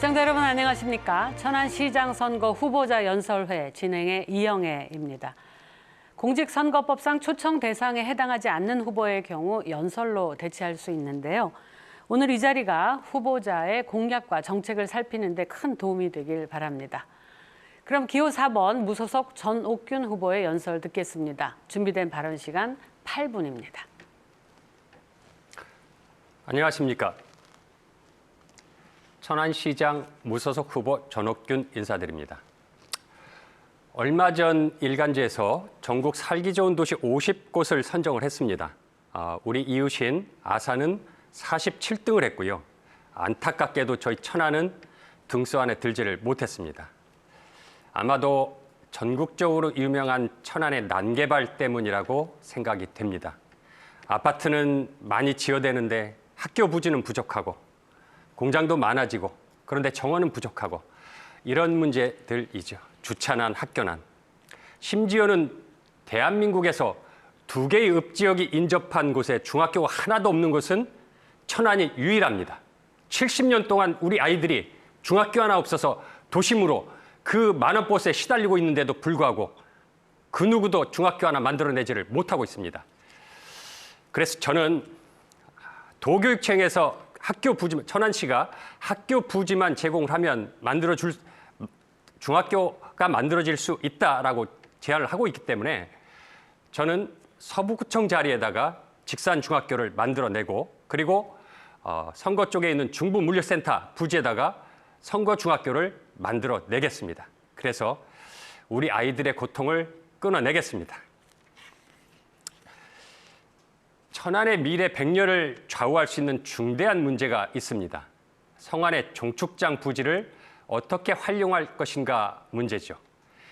시청자 여러분 안녕하십니까? 천안시장 선거 후보자 연설회 진행의 이영애입니다. 공직선거법상 초청 대상에 해당하지 않는 후보의 경우 연설로 대체할 수 있는데요. 오늘 이 자리가 후보자의 공약과 정책을 살피는 데 큰 도움이 되길 바랍니다. 그럼 기호 4번 무소속 전옥균 후보의 연설 듣겠습니다. 준비된 발언 시간 8분입니다. 안녕하십니까. 천안시장 무소속 후보 전옥균 인사드립니다. 얼마 전 일간지에서 전국 살기 좋은 도시 50곳을 선정을 했습니다. 아, 우리 이웃인 아산은 47등을 했고요. 안타깝게도 저희 천안은 등수 안에 들지를 못했습니다. 아마도 전국적으로 유명한 천안의 난개발 때문이라고 생각이 됩니다. 아파트는 많이 지어대는데 학교 부지는 부족하고 공장도 많아지고 그런데 정원은 부족하고 이런 문제들이죠. 주차난, 학교난. 심지어는 대한민국에서 두 개의 읍지역이 인접한 곳에 중학교가 하나도 없는 곳은 천안이 유일합니다. 70년 동안 우리 아이들이 중학교 하나 없어서 도심으로 그 많은 버스에 시달리고 있는데도 불구하고 그 누구도 중학교 하나 만들어내지를 못하고 있습니다. 그래서 저는 도교육청에서 학교 부지 천안시가 학교 부지만 제공을 하면 만들어 줄 중학교가 만들어질 수 있다라고 제안을 하고 있기 때문에 저는 서부구청 자리에다가 직산 중학교를 만들어내고 그리고 어, 선거 쪽에 있는 중부 물류센터 부지에다가 선거 중학교를 만들어내겠습니다. 그래서 우리 아이들의 고통을 끊어내겠습니다. 천안의 미래 100년을 좌우할 수 있는 중대한 문제가 있습니다. 성안의 종축장 부지를 어떻게 활용할 것인가 문제죠.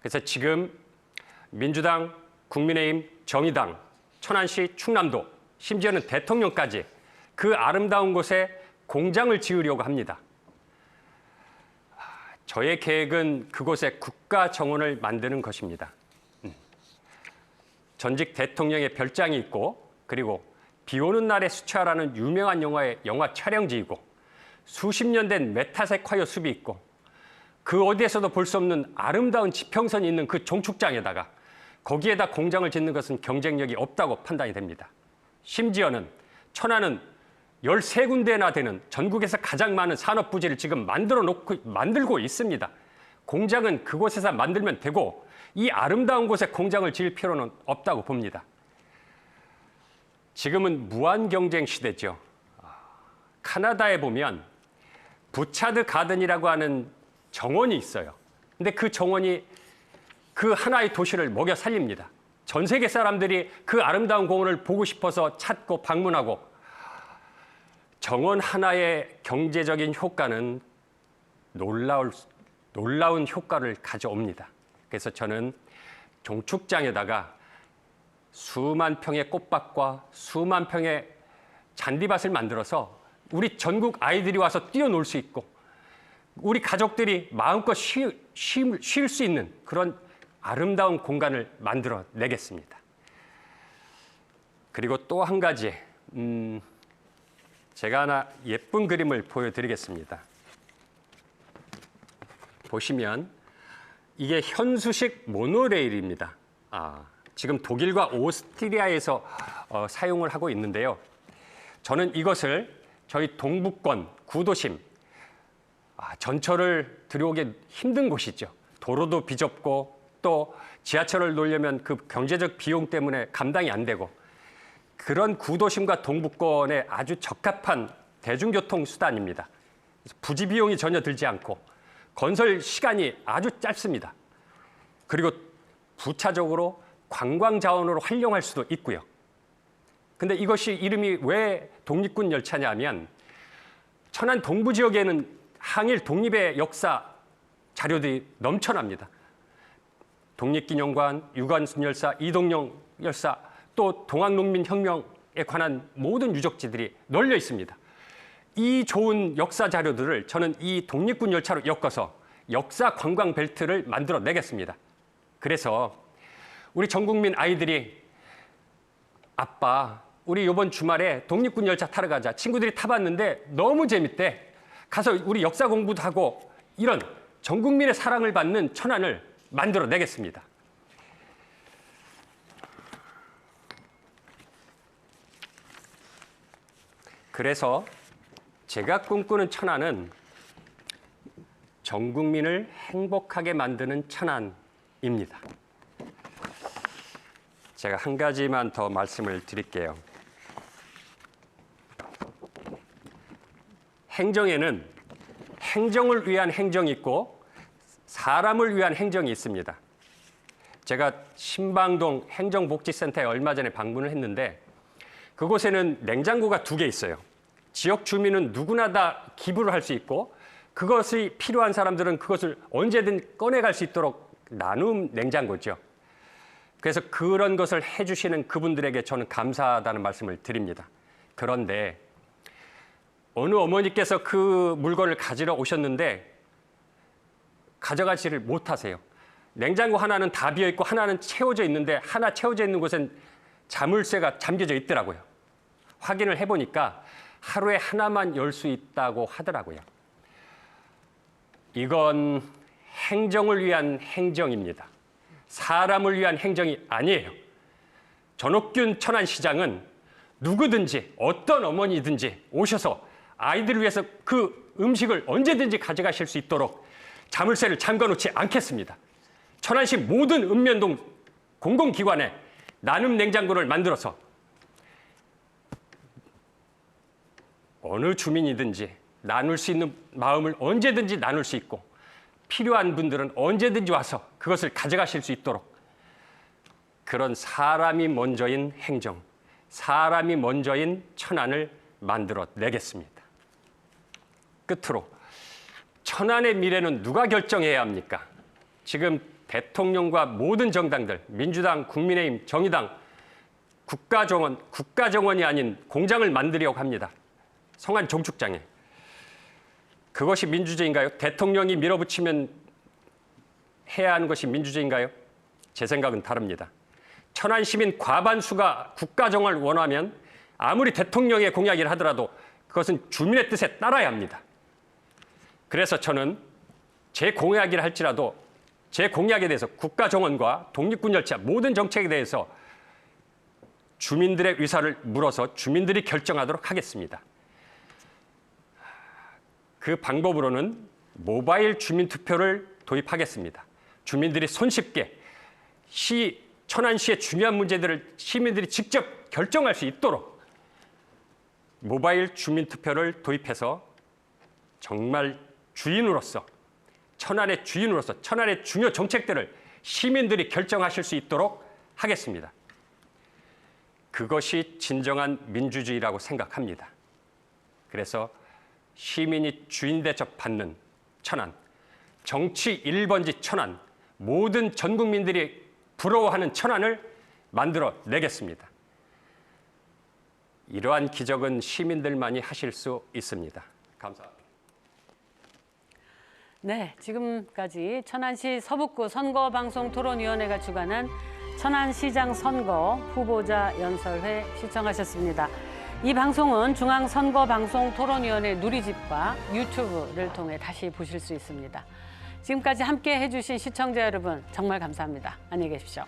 그래서 지금 민주당, 국민의힘, 정의당, 천안시, 충남도, 심지어는 대통령까지 그 아름다운 곳에 공장을 지으려고 합니다. 저의 계획은 그곳에 국가 정원을 만드는 것입니다. 음. 전직 대통령의 별장이 있고 그리고 비 오는 날의 수채화라는 유명한 영화의 영화 촬영지이고 수십 년 된 메타세콰이어 숲이 있고 그 어디에서도 볼 수 없는 아름다운 지평선이 있는 그 종축장에다가 거기에다 공장을 짓는 것은 경쟁력이 없다고 판단이 됩니다. 심지어는 천안은 13군데나 되는 전국에서 가장 많은 산업 부지를 지금 만들어 놓고 만들고 있습니다. 공장은 그곳에서 만들면 되고 이 아름다운 곳에 공장을 지을 필요는 없다고 봅니다. 지금은 무한 경쟁 시대죠. 카나다에 보면 부차드 가든이라고 하는 정원이 있어요. 근데 그 정원이 그 하나의 도시를 먹여 살립니다. 전 세계 사람들이 그 아름다운 공원을 보고 싶어서 찾고 방문하고 정원 하나의 경제적인 효과는 놀라울, 놀라운 효과를 가져옵니다. 그래서 저는 종축장에다가 수만 평의 꽃밭과 수만 평의 잔디밭을 만들어서 우리 전국 아이들이 와서 뛰어놀 수 있고 우리 가족들이 마음껏 쉴 수 있는 그런 아름다운 공간을 만들어 내겠습니다. 그리고 또 한 가지, 음, 제가 하나 예쁜 그림을 보여드리겠습니다. 보시면 이게 현수식 모노레일입니다. 아, 지금 독일과 오스트리아에서 어, 사용을 하고 있는데요. 저는 이것을 저희 동북권 구도심 아, 전철을 들여오기 힘든 곳이죠. 도로도 비좁고 또 지하철을 놓으려면 그 경제적 비용 때문에 감당이 안 되고 그런 구도심과 동북권에 아주 적합한 대중교통 수단입니다. 부지 비용이 전혀 들지 않고 건설 시간이 아주 짧습니다. 그리고 부차적으로 관광 자원으로 활용할 수도 있고요. 근데 이것이 이름이 왜 독립군 열차냐면 천안 동부 지역에는 항일 독립의 역사 자료들이 넘쳐납니다. 독립기념관, 유관순 열사, 이동영 열사, 또 동학농민혁명에 관한 모든 유적지들이 널려 있습니다. 이 좋은 역사 자료들을 저는 이 독립군 열차로 엮어서 역사 관광 벨트를 만들어 내겠습니다. 그래서 우리 전 국민 아이들이 아빠, 우리 이번 주말에 독립군 열차 타러 가자. 친구들이 타봤는데 너무 재밌대. 가서 우리 역사 공부도 하고 이런 전 국민의 사랑을 받는 천안을 만들어 내겠습니다. 그래서 제가 꿈꾸는 천안은 전 국민을 행복하게 만드는 천안입니다. 제가 한 가지만 더 말씀을 드릴게요. 행정에는 행정을 위한 행정이 있고 사람을 위한 행정이 있습니다. 제가 신방동 행정복지센터에 얼마 전에 방문을 했는데 그곳에는 냉장고가 두 개 있어요. 지역 주민은 누구나 다 기부를 할 수 있고 그것이 필요한 사람들은 그것을 언제든 꺼내갈 수 있도록 나눔 냉장고죠. 그래서 그런 것을 해주시는 그분들에게 저는 감사하다는 말씀을 드립니다. 그런데 어느 어머니께서 그 물건을 가지러 오셨는데 가져가지를 못하세요. 냉장고 하나는 다 비어 있고 하나는 채워져 있는데 하나 채워져 있는 곳엔 자물쇠가 잠겨져 있더라고요. 확인을 해보니까 하루에 하나만 열 수 있다고 하더라고요. 이건 행정을 위한 행정입니다. 사람을 위한 행정이 아니에요. 전옥균 천안시장은 누구든지 어떤 어머니든지 오셔서 아이들을 위해서 그 음식을 언제든지 가져가실 수 있도록 자물쇠를 잠궈놓지 않겠습니다. 천안시 모든 읍면동 공공기관에 나눔 냉장고를 만들어서 어느 주민이든지 나눌 수 있는 마음을 언제든지 나눌 수 있고 필요한 분들은 언제든지 와서 그것을 가져가실 수 있도록 그런 사람이 먼저인 행정, 사람이 먼저인 천안을 만들어 내겠습니다. 끝으로 천안의 미래는 누가 결정해야 합니까? 지금 대통령과 모든 정당들, 민주당, 국민의힘, 정의당, 국가정원, 국가정원이 아닌 공장을 만들려고 합니다. 성안 종축장에. 그것이 민주주의인가요? 대통령이 밀어붙이면 해야 하는 것이 민주주의인가요? 제 생각은 다릅니다. 천안 시민 과반수가 국가 정을 원하면 아무리 대통령의 공약이라 하더라도 그것은 주민의 뜻에 따라야 합니다. 그래서 저는 제 공약이라 할지라도 제 공약에 대해서 국가 정원과 독립군 열차 모든 정책에 대해서 주민들의 의사를 물어서 주민들이 결정하도록 하겠습니다. 그 방법으로는 모바일 주민투표를 도입하겠습니다. 주민들이 손쉽게 시 천안시의 중요한 문제들을 시민들이 직접 결정할 수 있도록 모바일 주민투표를 도입해서 정말 주인으로서 천안의 주인으로서 천안의 중요 정책들을 시민들이 결정하실 수 있도록 하겠습니다. 그것이 진정한 민주주의라고 생각합니다. 그래서 시민이 주인 대접 받는 천안, 정치 1번지 천안, 모든 전 국민들이 부러워하는 천안을 만들어 내겠습니다. 이러한 기적은 시민들만이 하실 수 있습니다. 감사합니다. 네, 지금까지 천안시 서북구 선거방송 토론위원회가 주관한 천안시장 선거 후보자 연설회 시청하셨습니다. 이 방송은 중앙선거방송토론위원회 누리집과 유튜브를 통해 다시 보실 수 있습니다. 지금까지 함께 해주신 시청자 여러분 정말 감사합니다. 안녕히 계십시오.